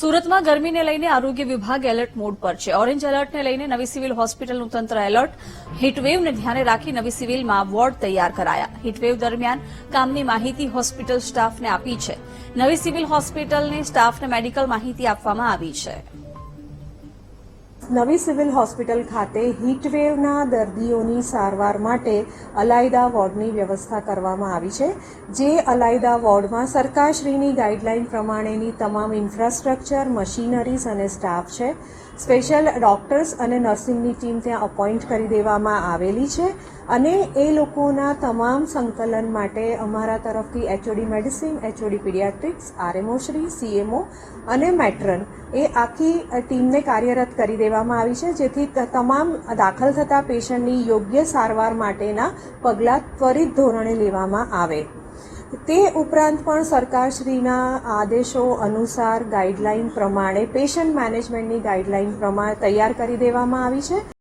સુરતમાં ગરમીને લઈને આરોગ્ય વિભાગ એલર્ટ મોડ પર છે. ઓરેન્જ એલર્ટને લઈને નવી સિવિલ હોસ્પિટલનું તંત્ર એલર્ટ. હીટવેવને ધ્યાને રાખી નવી સિવિલમાં વોર્ડ તૈયાર કરાયા. હીટવેવ દરમિયાન કામની માહિતી હોસ્પિટલ સ્ટાફને આપી છે. નવી સિવિલ હોસ્પિટલને સ્ટાફને મેડિકલ માહિતી આપવામાં આવી છે. નવી સિવિલ હોસ્પિટલ ખાતે હીટવેવના દર્દીઓની સારવાર માટે અલાયદા વોર્ડની વ્યવસ્થા કરવામાં આવી છે, જે અલાયદા વોર્ડમાં સરકારશ્રીની ગાઈડલાઈન પ્રમાણેની તમામ ઇન્ફ્રાસ્ટ્રક્ચર મશીનરીઝ અને સ્ટાફ છે. સ્પેશિયલ ડોક્ટર્સ અને નર્સિંગની ટીમ ત્યાં અપોઇન્ટ કરી દેવામાં આવેલી છે. અને એ લોકોના તમામ સંકલન માટે અમારા તરફથી HOD medicine HOD paediatrics RMO Shri CMO અને મેટ્રન એ આખી ટીમને કાર્યરત કરી દેવામાં આવી છે, જેથી તમામ દાખલ થતા પેશન્ટની યોગ્ય સારવાર માટેના પગલાં ત્વરિત ધોરણે લેવામાં આવે. તે ઉપરાંત પણ સરકારશ્રીના આદેશો અનુસાર ગાઈડલાઈન પ્રમાણે પેશન્ટ મેનેજમેન્ટની ગાઈડલાઈન પ્રમાણે તૈયાર કરી દેવામાં આવી છે.